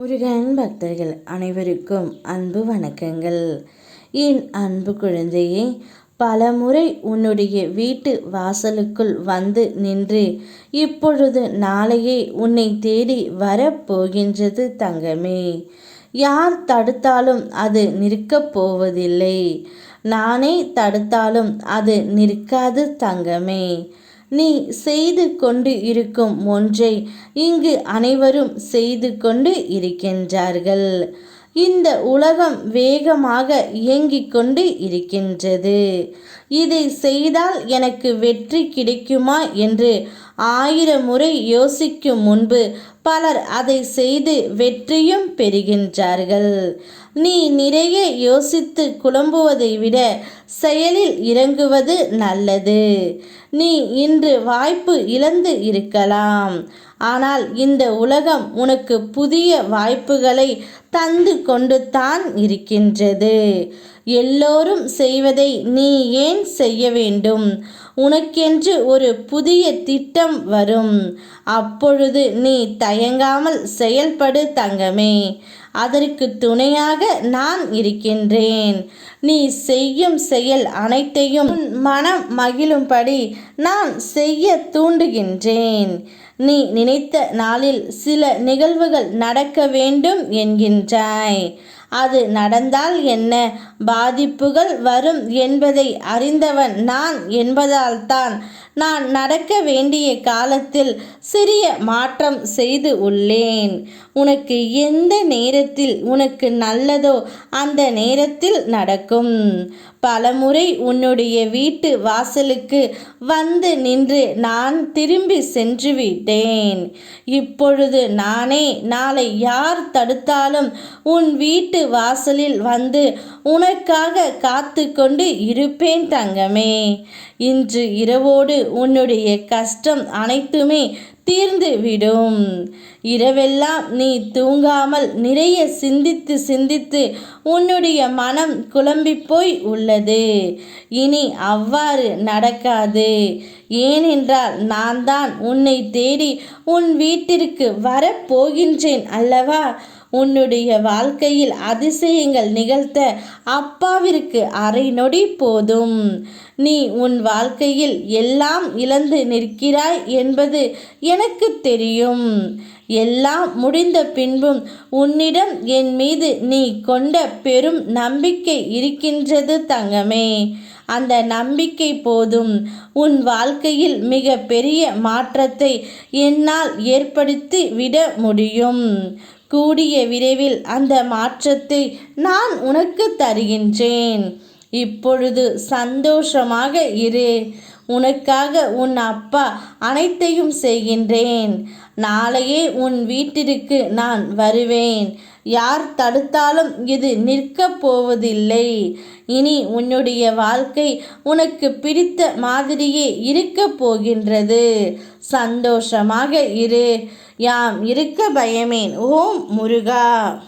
முருகன் பக்தர்கள் அனைவருக்கும் அன்பு வணக்கங்கள். என் அன்பு குழந்தையே பல முறை உன்னுடைய வீட்டு வாசலுக்குள் வந்து நின்று இப்பொழுது நாளையே உன்னை தேடி வரப்போகின்றது தங்கமே. யார் தடுத்தாலும் அது நிற்கப் போவதில்லை. நானே தடுத்தாலும் அது நிற்காது தங்கமே. நீ செய்து கொண்டு இருக்கும் ஒன்றை இங்கு அனைவரும் செய்து கொண்டு இருக்கின்றார்கள். இந்த உலகம் வேகமாக இயங்கிக் கொண்டு இருக்கின்றது. இதை செய்தால் எனக்கு வெற்றி கிடைக்குமா என்று ஆயிரம் முறை யோசிக்கும் முன்பு பலர் அதை செய்து வெற்றியும் பெறுகின்றார்கள். நீ நிறைய யோசித்து குழம்புவதை விட செயலில் இறங்குவது நல்லது. நீ இன்று வாய்ப்பு இழந்து இருக்கலாம். ஆனால் இந்த உலகம் உனக்கு புதிய வாய்ப்புகளை தந்து கொண்டு தான் இருக்கின்றது. எல்லோரும் செய்வதை நீ ஏன் செய்ய வேண்டும்? உனக்கென்று ஒரு புதிய திட்டம் வரும். அப்பொழுது நீ தயங்காமல் செயல்படு தங்கமே. அதற்கு துணையாக நான் இருக்கின்றேன். நீ செய்யும் செயல் அனைத்தையும் மனம் மகிழும்படி நான் செய்ய தூண்டுகின்றேன். நீ நினைத்த நாளில் சில நிகழ்வுகள் நடக்க வேண்டும் என்கின்றாய். அது நடந்தால் என்ன? பாதிப்புகள் வரும் என்பதை அறிந்தவன் நான் என்பதால்தான் நான் நடக்க வேண்டிய காலத்தில் சிறிய மாற்றம் செய்து உள்ளேன். உனக்கு எந்த நேரத்தில் உனக்கு நல்லதோ அந்த நேரத்தில் நடக்கும். பலமுறை உன்னுடைய வீட்டு வாசலுக்கு வந்து நின்று நான் திரும்பி சென்று விட்டேன். இப்பொழுது நானே நாளை யார் தடுத்தாலும் உன் வீட்டு வாசலில் வந்து உனக்காக காத்து கொண்டு இருப்பேன் தங்கமே. இன்று இரவோடு உன்னுடைய கஷ்டம் அனைத்துமே தீர்ந்து விடும் இரவெல்லாம் நீ தூங்காமல் நிறைய சிந்தித்து சிந்தித்து உன்னுடைய மனம் குழம்பி போய் உள்ளது. இனி அவ்வாறு நடக்காது. ஏனென்றால் நான் தான் உன்னை தேடி உன் வீட்டிற்கு வரப்போகின்றேன் அல்லவா? உன்னுடைய வாழ்க்கையில் அதிசயங்கள் நிகழ்த்த அப்பாவிற்கு அரை நொடி போதும். நீ உன் வாழ்க்கையில் எல்லாம் இழந்து நிற்கிறாய் என்பது எனக்கு தெரியும். எல்லாம் முடிந்த பின்பும் உன்னிடம் என் மீது நீ கொண்ட பெரும் நம்பிக்கை இருக்கின்றது தங்கமே. அந்த நம்பிக்கை போதும். உன் வாழ்க்கையில் மிக பெரிய மாற்றத்தை என்னால் ஏற்படுத்தி விட முடியும். கூடிய விரைவில் அந்த மாற்றத்தை நான் உனக்கு தருகின்றேன். இப்பொழுது சந்தோஷமாக இரு. உனக்காக உன் அப்பா அனைத்தையும் செய்கின்றேன். நாளையே உன் வீட்டிற்கு நான் வருவேன். யார் தடுத்தாலும் இது நிற்கப் போவதில்லை. இனி உன்னுடைய வாழ்க்கை உனக்கு பிடித்த மாதிரியே இருக்கப் போகின்றது. சந்தோஷமாக இரு. யாம் இருக்க பயமேன். ஓம் முருகா.